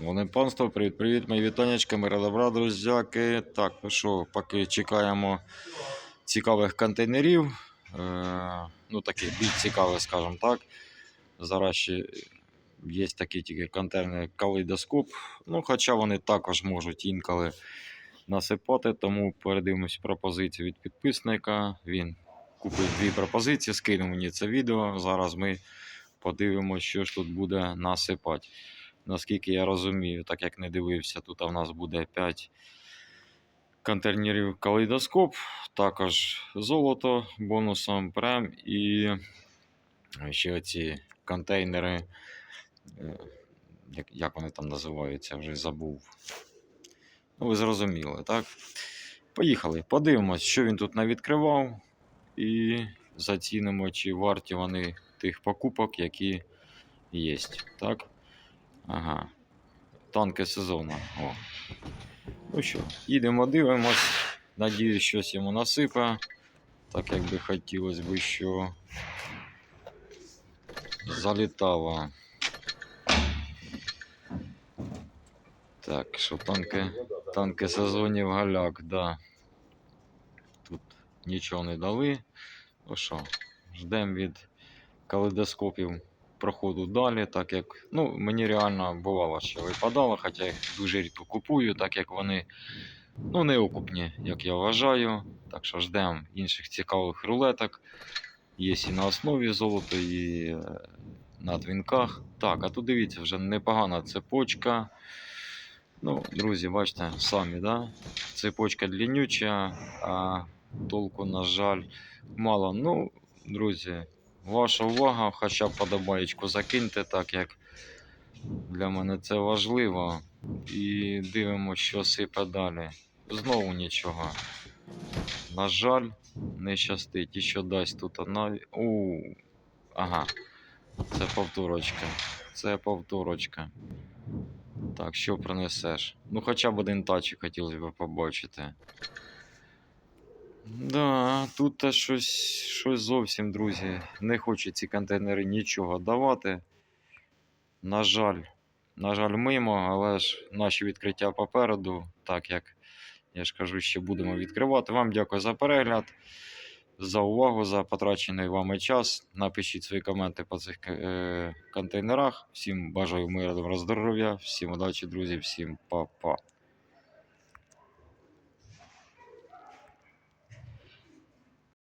Вони панство, привіт-привіт, мої вітанечки, ми добра, друзяки. Так, ну що, поки чекаємо цікавих контейнерів. Е, ну, такі більш цікаві, скажімо так. Зараз ще є такі тільки контейнери калейдоскоп. Ну, хоча вони також можуть інколи насипати, тому передивимось пропозицію від підписника. Він купив дві пропозиції, скинув мені це відео. Зараз ми подивимося, що ж тут буде насипати. Наскільки я розумію, так як не дивився, тут у нас буде 5 контейнерів калейдоскоп, також золото бонусом прем і ще оці контейнери. е, Як, як вони там називаються, вже забув. Ну, ви зрозуміли, так? Поїхали, подивимось, що він тут навідкривав, і зацінимо, чи варті вони тих покупок, які є. Так? Ага. Танки сезону. О. Ну що, їдемо, дивимось. Надіюсь, щось йому насипе. Так як би хотілося б, що залітало. Так, що танки, танки сезонів галяк, да. Тут нічого не дали. Ну що, ждемо від калейдоскопів проходу далі, так як ну, мені реально бувало, що випадало, хоча я їх дуже рідко купую, так як вони ну, не окупні, як я вважаю. Так що ждемо інших цікавих рулеток. Є і на основі золота, і е, на двінках. Так, а тут дивіться, вже непогана цепочка. Ну, друзі, бачите, самі, да? Цепочка длиннюча, а толку, на жаль, мало. Ну, друзі, ваша увага, хоча б подобаєчку закиньте, так як для мене це важливо. І дивимося, що сипе далі. Знову нічого. На жаль, не щастить. І що дасть тут одна. У, ага. Це повторочка. Це повторочка. Так, що принесеш? Ну, хоча б один тачик хотілося б побачити. Да, тут та щось, щось зовсім, друзі. Не хочу ці контейнери нічого давати. На жаль, на жаль, мимо, але ж наші відкриття попереду, так як я ж кажу, ще будемо відкривати. Вам дякую за перегляд, за увагу, за потрачений вами час. Напишіть свої коменти по цих е, контейнерах. Всім бажаю миру, здоров'я, всім удачі, друзі, всім па-па.